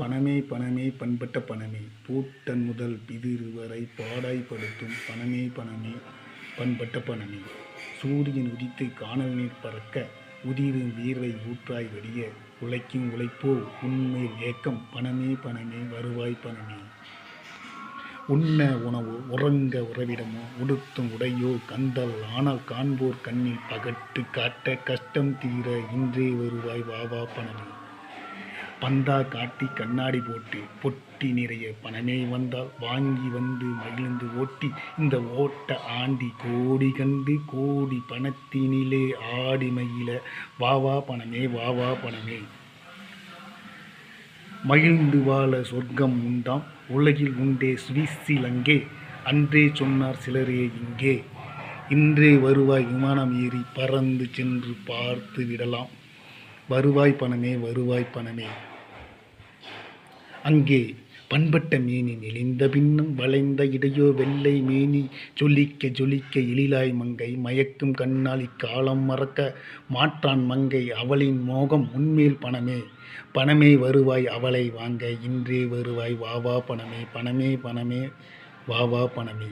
பணமே பணமே பண்பட்ட பணமே. பூட்டன் முதல் பிதிர் வரை பாடாய்படுத்தும் பணமே பணமே பண்பட்ட பணமே. சூரியன் உதித்து காணல் நீர் பறக்க உதிரும் வீர்வை ஊற்றாய் வடிய உழைக்கும் உழைப்போ உண்மை ஏக்கம் பணமே பணமே வருவாய் பணமே. உண்ண உணவு உறங்க உறவிடமோ உடுத்தும் உடையோ கந்தல் ஆனால் காண்போர் கண்ணில் பகட்டு காட்ட கஷ்டம் தீர இன்றே வருவாய் வாவா பணமே. பந்தா காட்டி கண்ணாடி போட்டு பொட்டி நிறைய பணமே வந்தால் வாங்கி வந்து மகிழ்ந்து ஓட்டி இந்த ஓட்ட ஆண்டி கோடி கண்டு கோடி பணத்தினிலே ஆடி மகிழ வாவா பணமே வாவா பணமே. மகிழ்ந்து வாழ சொர்க்கம் உண்டாம் உலகில் உண்டே சுவிசிலங்கே அன்றே சொன்னார் சிலரே இங்கே. இன்றே வருவாய் விமானம் ஏறி பறந்து சென்று பார்த்து விடலாம். வருவாய் பணமே வருவாய் பணமே. அங்கே பண்பட்ட மேனி நெளிந்த பின்னும் வளைந்த இடையோ வெள்ளை மேனி ஜொலிக்க ஜொலிக்க எழிலாய் மங்கை மயக்கும் கண்ணால் இக்காலம் மறக்க மாற்றான் மங்கை அவளின் மோகம் உண்மையில் பணமே. பணமே வருவாய் அவளை வாங்க. இன்றே வருவாய். வாவா பணமே பணமே பணமே. வாவா பணமே.